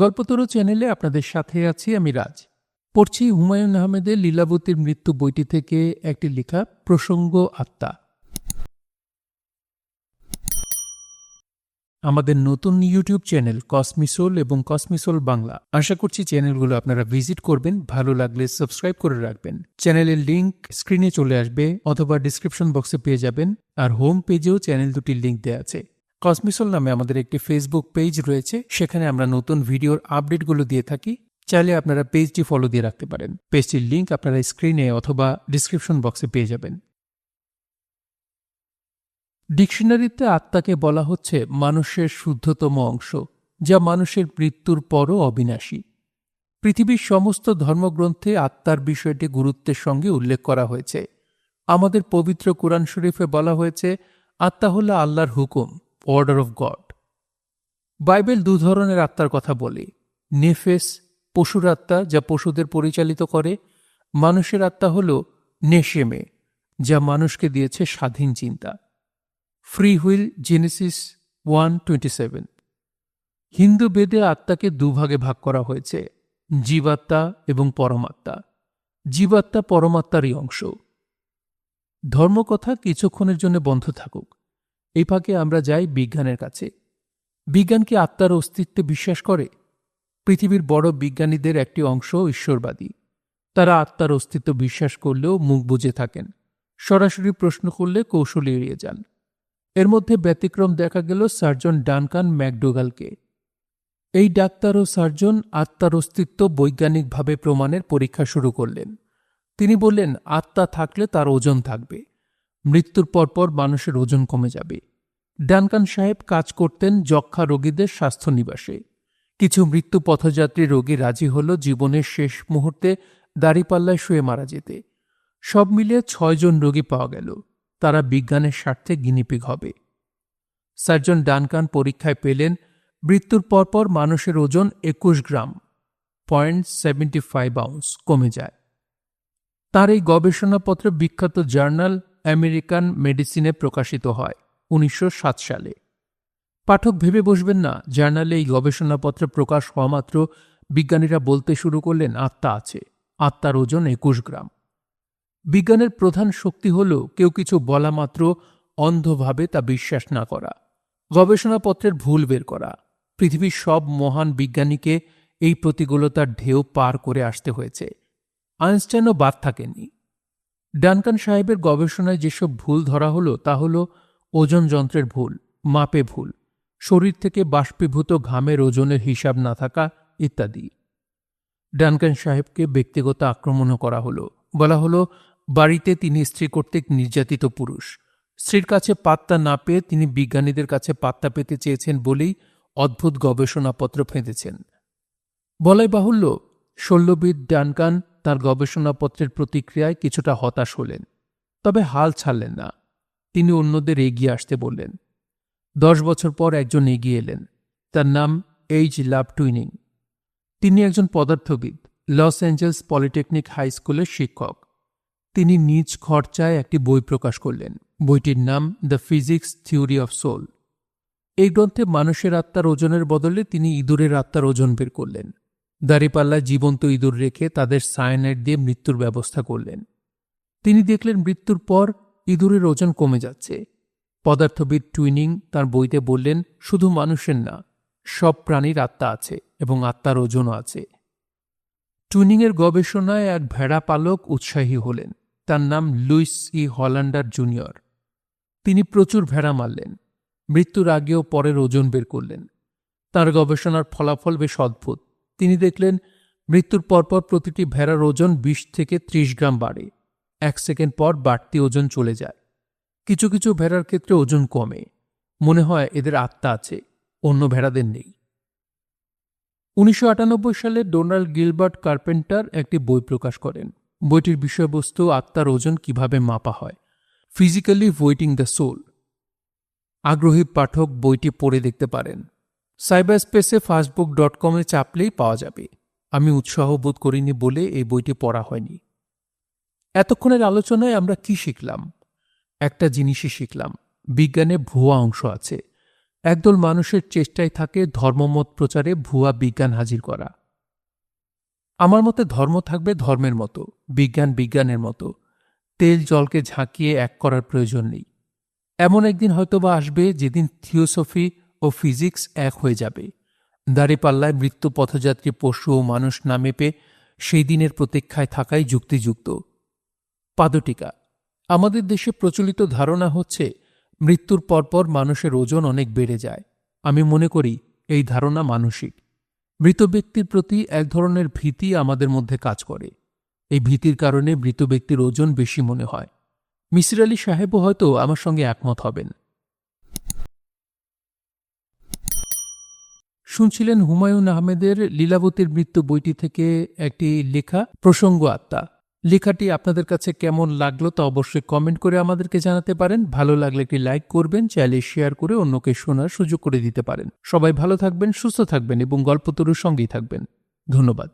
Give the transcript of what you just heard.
গল্পতরু চ্যানেলে আপনাদের সাথে আছি আমি রাজ। পড়ছি হুমায়ুন আহমেদের লীলাবতীর মৃত্যু বইটি থেকে একটি লেখা, প্রসঙ্গ, আত্মা। আমাদের নতুন ইউটিউব চ্যানেল কসমিসোল এবং কসমিসোল বাংলা। আশা করছি চ্যানেলগুলো আপনারা ভিজিট করবেন, ভালো লাগলে সাবস্ক্রাইব করে রাখবেন। চ্যানেলের লিংক স্ক্রিনে চলে আসবে অথবা ডিসক্রিপশন বক্সে পেয়ে যাবেন, আর হোম পেজেও চ্যানেল দুটির লিংক দেওয়া আছে। কসমিসোল নামে আমাদের একটি ফেসবুক পেজ রয়েছে, সেখানে আমরা নতুন ভিডিওর আপডেটগুলো দিয়ে থাকি। চাইলে আপনারা পেজটি ফলো দিয়ে রাখতে পারেন। পেজটির লিঙ্ক আপনারা স্ক্রিনে অথবা ডিসক্রিপশন বক্সে পেয়ে যাবেন। ডিকশনারিতে আত্মাকে বলা হচ্ছে মানুষের শুদ্ধতম অংশ, যা মানুষের মৃত্যুর পরও অবিনাশী। পৃথিবীর সমস্ত ধর্মগ্রন্থে আত্মার বিষয়টি গুরুত্বের সঙ্গে উল্লেখ করা হয়েছে। আমাদের পবিত্র কোরআন শরীফে বলা হয়েছে, আত্মা হল আল্লাহর হুকুম। অর্ডার অফ গড বাইবেল দু ধরনের আত্মার কথা বলে। নেফেস, পশুর আত্মা, যা পশুদের পরিচালিত করে। মানুষের আত্মা হল নেশেমে, যা মানুষকে দিয়েছে স্বাধীন চিন্তা। Free will, Genesis one twenty seven. Hindu বেদে আত্মাকে দুভাগে ভাগ করা হয়েছে, জীবাত্মা এবং পরমাত্মা। জীবাত্মা পরমাত্মারই অংশ। ধর্মকথা কিছুক্ষণের জন্য বন্ধ থাকুক। এই ফাঁকে আমরা যাই বিজ্ঞানের কাছে। বিজ্ঞান কি আত্মার অস্তিত্বে বিশ্বাস করে? পৃথিবীর বড় বিজ্ঞানীদের একটি অংশ ঈশ্বরবাদী। তারা আত্মার অস্তিত্ব বিশ্বাস করলেও মুখ বুঝে থাকেন। সরাসরি প্রশ্ন করলে কৌশল এড়িয়ে যান। এর মধ্যে ব্যতিক্রম দেখা গেল সার্জন ডানকান ম্যাকডোগালকে। এই ডাক্তার ও সার্জন আত্মার অস্তিত্ব বৈজ্ঞানিকভাবে প্রমাণের পরীক্ষা শুরু করলেন। তিনি বললেন, আত্মা থাকলে তার ওজন থাকবে। মৃত্যুর পরপর মানুষের ওজন কমে যাবে। ডানকান সাহেব কাজ করতেন যক্ষা রোগীদের স্বাস্থ্য নিবাসে। কিছু মৃত্যু পথযাত্রী রোগী রাজি হল জীবনের শেষ মুহূর্তে দাড়িপাল্লায় শুয়ে মারা যেতে। সব মিলিয়ে ছয়জন রোগী পাওয়া গেল। তারা বিজ্ঞানের স্বার্থে গিনিপিগ হবে। সার্জন ডানকান পরীক্ষায় পেলেন, মৃত্যুর পরপর মানুষের ওজন একুশ gram, point seventy five ounce কমে যায়। তার এই গবেষণাপত্র বিখ্যাত জার্নাল আমেরিকান মেডিসিনে প্রকাশিত হয়, উনিশশো সাত সালে। পাঠক ভেবে বসবেন না, জার্নালে এই গবেষণাপত্র প্রকাশ হওয়া মাত্র বিজ্ঞানীরা বলতে শুরু করলেন, আত্মা আছে, আত্মার ওজন একুশ গ্রাম। বিজ্ঞানের প্রধান শক্তি হল, কেউ কিছু বলা মাত্র অন্ধভাবে তা বিশ্বাস না করা, গবেষণাপত্রের ভুল বের করা। পৃথিবীর সব মহান বিজ্ঞানীকে এই প্রতিকূলতার ঢেউ পার করে আসতে হয়েছে। আইনস্টাইনও বাদ থাকেননি। ডানকান সাহেবের গবেষণায় যেসব ভুল ধরা হলো, তা হল ওজন যন্ত্রের ভুল, মাপে ভুল, শরীর থেকে বাষ্পীভূত ঘামের ওজনের হিসাব না থাকা ইত্যাদি। ডানকান সাহেবকে ব্যক্তিগত আক্রমণও করা হলো। বলা হলো, বাড়িতে তিনি স্ত্রী কর্তৃক নির্যাতিত পুরুষ। স্ত্রীর কাছে পাত্তা না পেয়ে তিনি বিজ্ঞানীদের কাছে পাত্তা পেতে চেয়েছেন বলেই অদ্ভুত গবেষণাপত্র ফেঁদেছেন। বলাই বাহুল্য, শল্যবিদ ডানকান তার গবেষণাপত্রের প্রতিক্রিয়ায় কিছুটা হতাশ হলেন, তবে হাল ছাড়লেন না। তিনি অন্যদের এগিয়ে আসতে বললেন। দশ বছর পর একজন এগিয়ে এলেন, তার নাম এইচ লাভ টুইনিং তিনি একজন পদার্থবিদ, লস অ্যাঞ্জেলস পলিটেকনিক হাই স্কুলের শিক্ষক। তিনি নিজ খরচায় একটি বই প্রকাশ করলেন, বইটির নাম the physics theory of soul. এই গ্রন্থে মানুষের আত্মার ওজনের বদলে তিনি ইঁদুরের আত্মার ওজন বের করলেন। দাঁড়িপাল্লায় জীবন্ত ইঁদুর রেখে তাদের সায়ানাইড দিয়ে মৃত্যুর ব্যবস্থা করলেন। তিনি দেখলেন মৃত্যুর পর ইঁদুরের ওজন কমে যাচ্ছে। পদার্থবিদ টুইনিং তার বইতে বললেন, শুধু মানুষের না, সব প্রাণীর আত্মা আছে এবং আত্মার ওজনও আছে। টুইনিংয়ের গবেষণায় এক ভেড়া পালক উৎসাহী হলেন। তার নাম লুইস ই হল্যান্ডার জুনিয়র। তিনি প্রচুর ভেড়া মারলেন। মৃত্যুর আগেও পরের ওজন বের করলেন। তার গবেষণার ফলাফল বেশ অদ্ভুত। তিনি দেখলেন মৃত্যুর পরপর প্রতিটি ভেড়ার ওজন বিশ থেকে ত্রিশ গ্রাম বাড়ে। এক সেকেন্ড পর বাড়তি ওজন চলে যায়। কিছু কিছু ভেড়ার ক্ষেত্রে ওজন কমে। মনে হয় এদের আত্মা আছে, অন্য ভেড়াদের নেই। উনিশশো আটানব্বই সালে ডোনাল্ড গিলবার্ট কার্পেন্টার একটি বই প্রকাশ করেন। বইটির বিষয়বস্তু, আত্মার ওজন কীভাবে মাপা হয়। Physically weighting the soul. আগ্রহী পাঠক বইটি পড়ে দেখতে পারেন। সাইবার স্পেসে ফাস্টবুক ডট কমে চাপলেই পাওয়া যাবে। আমি উৎসাহ বোধ করিনি বলে এই বইটি পড়া হয়নি। এতক্ষণের আলোচনায় আমরা কি শিখলাম? একটা জিনিসই শিখলাম। বিজ্ঞানে ভুয়া অংশ আছে। একদল মানুষের চেষ্টায় থাকে ধর্মমত প্রচারে ভুয়া বিজ্ঞান হাজির করা। আমার মতে ধর্ম থাকবে ধর্মের মতো, বিজ্ঞান বিজ্ঞানের মতো। তেল জলকে ঝাঁকিয়ে এক করার প্রয়োজন নেই। এমন একদিন হয়তোবা আসবে যেদিন থিওসফি ও ফিজিক্স এক হয়ে যাবে। দাঁড়িপাল্লায় মৃত্যু পথযাত্রী পশু ও মানুষ না মেপে সেই দিনের প্রতীক্ষায় থাকাই যুক্তিযুক্ত। পাদটিকা, আমাদের দেশে প্রচলিত ধারণা হচ্ছে, মৃত্যুর পরপর মানুষের ওজন অনেক বেড়ে যায়। আমি মনে করি, এই ধারণা মানসিক। মৃত ব্যক্তির প্রতি এক ধরনের ভীতি আমাদের মধ্যে কাজ করে। এই ভীতির কারণে মৃত ব্যক্তির ওজন বেশি মনে হয়। মিসির আলী সাহেবও হয়তো আমার সঙ্গে একমত হবেন। শুনছিলেন হুমায়ুন আহমেদের লীলাবতীর মৃত্যু বইটি থেকে একটি লেখা, প্রসঙ্গ আত্মা। লেখাটি আপনাদের কাছে কেমন লাগল তা অবশ্যই কমেন্ট করে আমাদেরকে জানাতে পারেন। ভালো লাগলে একটি লাইক করবেন চাইলে শেয়ার করে অন্যকে শোনার সুযোগ করে দিতে পারেন। সবাই ভালো থাকবেন, সুস্থ থাকবেন এবং গল্পতরুর সঙ্গেই থাকবেন। ধন্যবাদ।